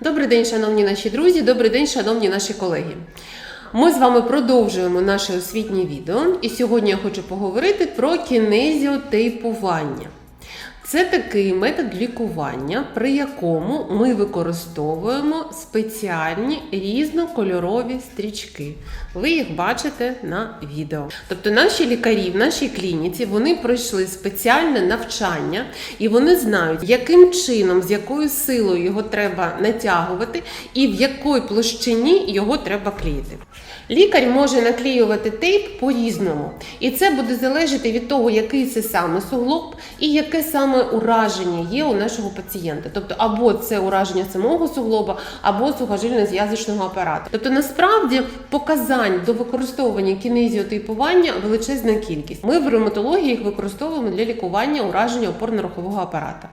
Добрий день, шановні наші друзі, добрий день, шановні наші колеги. Ми з вами продовжуємо наше освітнє відео, і сьогодні я хочу поговорити про кінезіотейпування. Це такий метод лікування, при якому ми використовуємо спеціальні різнокольорові стрічки. Ви їх бачите на відео. Тобто наші лікарі в нашій клініці вони пройшли спеціальне навчання і вони знають, яким чином, з якою силою його треба натягувати і в якій площині його треба клеїти. Лікар може наклеювати тейп по-різному, і це буде залежати від того, який це саме суглоб і яке саме ураження є у нашого пацієнта. Тобто, або це ураження самого суглоба, або сухожильно-зв'язочного апарату. Тобто, насправді показань до використовування кінезіотипування величезна кількість. Ми в ревматології їх використовуємо для лікування ураження опорно-рухового апарата.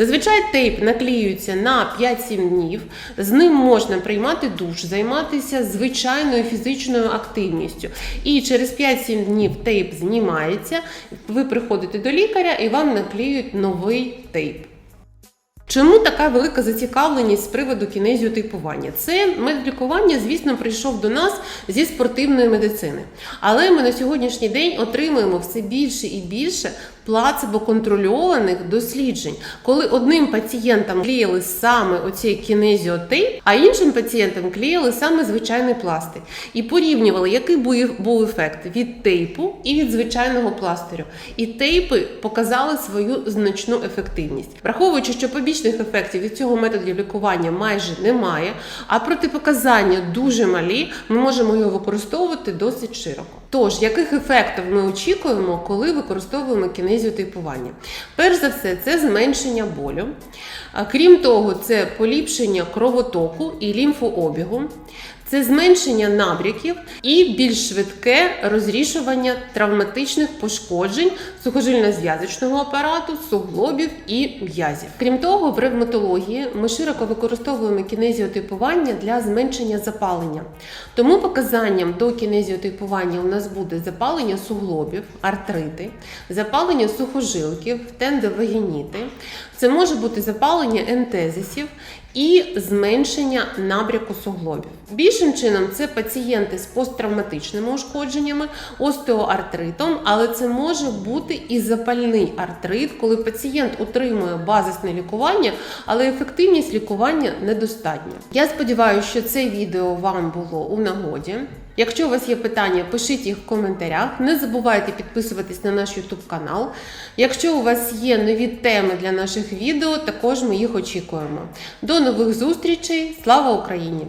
Зазвичай тейп наклеюється на 5-7 днів. З ним можна приймати душ, займатися звичайною фізичною активністю. І через 5-7 днів тейп знімається. Ви приходите до лікаря і вам наклеюють новий тейп. Чому така велика зацікавленість з приводу кінезіотипування? Це метод лікування, звісно, прийшов до нас зі спортивної медицини. Але ми на сьогоднішній день отримуємо все більше і більше плацебо-контрольованих досліджень, коли одним пацієнтам клеїли саме оцей кінезіотейп, а іншим пацієнтам клеїли саме звичайний пластик. І порівнювали, який був ефект від тейпу і від звичайного пластирю. І тейпи показали свою значну ефективність, враховуючи, що побічних ефектів від цього методу лікування майже немає, а протипоказання дуже малі, ми можемо його використовувати досить широко. Тож, яких ефектів ми очікуємо, коли використовуємо кінезіотипування? Перш за все, це зменшення болю. Крім того, це поліпшення кровотоку і лімфообігу. Це зменшення набряків і більш швидке розрішування травматичних пошкоджень сухожильно-зв'язочного апарату, суглобів і м'язів. Крім того, в ревматології ми широко використовуємо кінезіотипування для зменшення запалення. Тому показанням до кінезіотипування у нас буде запалення суглобів, артрити, запалення сухожилків, тендовагініти. Це може бути запалення ентезисів і зменшення набряку суглобів. Більшим чином це пацієнти з посттравматичними ушкодженнями, остеоартритом, але це може бути і запальний артрит, коли пацієнт отримує базисне лікування, але ефективність лікування недостатня. Я сподіваюся, що це відео вам було у нагоді. Якщо у вас є питання, пишіть їх в коментарях. Не забувайте підписуватись на наш YouTube канал. Якщо у вас є нові теми для наших відео, також ми їх очікуємо. До нових зустрічей! Слава Україні!